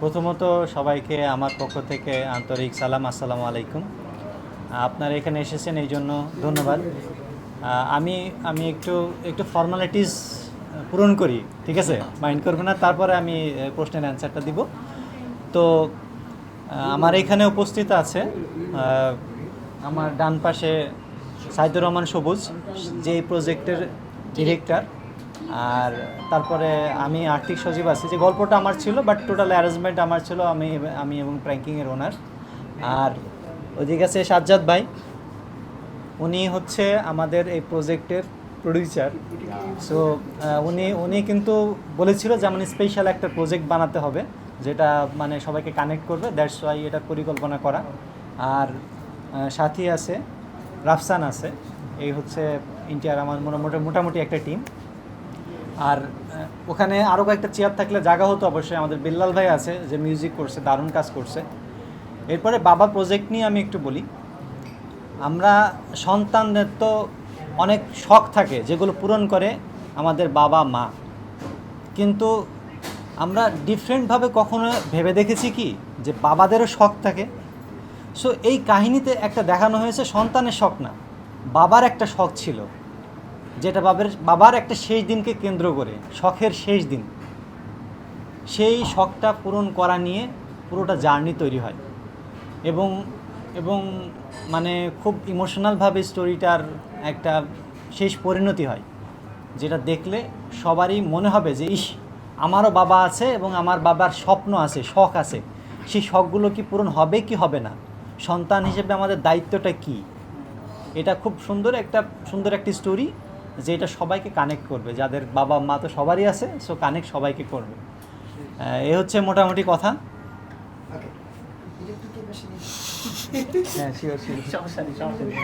প্রথমত সবাইকে আমার পক্ষ থেকে আন্তরিক সালাম, আসসালামু আলাইকুম। আপনারা এখানে এসেছেন এই জন্য ধন্যবাদ। আমি আমি একটু একটু ফর্মালিটিস পূরণ করি, ঠিক আছে? মাইন্ড করবে না, তারপরে আমি প্রশ্নের অ্যান্সারটা দিব। তো আমার এখানে উপস্থিত আছে আমার ডান পাশে সাইদুর রহমান সবুজ যে প্রজেক্টের ডিরেক্টর আর তারপরে আমি আর্থিক সচিব আছি। যে গল্পটা আমার ছিল বাট টোটাল অ্যারেঞ্জমেন্ট আমার ছিল আমি আমি এবং প্র্যাঙ্কিংয়ের ওনার আর ওদিকে আছে সাজ্জাদ ভাই। উনি হচ্ছে আমাদের এই প্রজেক্টের প্রডিউসার সো উনি উনি কিন্তু বলেছিল যে মানে স্পেশাল একটা প্রজেক্ট বানাতে হবে, যেটা মানে সবাইকে কানেক্ট করবে। দ্যাটস ওয়াই এটা পরিকল্পনা করা। আর সাথী আছে, রাফসান আছে। এই হচ্ছে ইন্ডিয়ার আমার মোটামুটি মোটামুটি একটা টিম আর ওখানে আরও কয়েকটা চেয়ার থাকলে জায়গা হতো অবশ্যই। আমাদের বিল্লাল ভাই আছে যে মিউজিক করছে, দারুণ কাজ করছে। এরপরে বাবা প্রজেক্ট নিয়ে আমি একটু বলি। আমরা সন্তানদের তো অনেক শখ থাকে যেগুলো পূরণ করে আমাদের বাবা, মা। কিন্তু আমরা ডিফারেন্টভাবে কখনো ভেবে দেখেছি কি যে বাবাদেরও শখ থাকে। সো এই কাহিনীতে একটা দেখানো হয়েছে, সন্তানের শখ না। বাবার একটা শখ ছিল। যেটা বাবার বাবার একটা শেষ দিনকে কেন্দ্র করে, শখের শেষ দিন। সেই শখটা পূরণ করা নিয়ে পুরোটা জার্নি তৈরি হয়। এবং এবং মানে খুব ইমোশনালভাবে স্টোরিটার একটা শেষ পরিণতি হয়, যেটা দেখলে সবারই মনে হবে যে, ইস, আমারও বাবা আছে এবং আমার বাবার স্বপ্ন আছে, শখ আছে। সেই শখগুলো কি পূরণ হবে কি হবে না? সন্তান হিসেবে আমাদের দায়িত্বটা কি? এটা খুব সুন্দর একটা, সুন্দর একটি স্টোরি যে এটা সবাইকে কানেক্ট করবে। যাদের বাবা মা তো সবারই আছে সো কানেক্ট সবাইকে করবে। এ হচ্ছে মোটামুটি কথা। হ্যাঁ শিওর শিওর সমস্যা নেই সমস্যা নেই।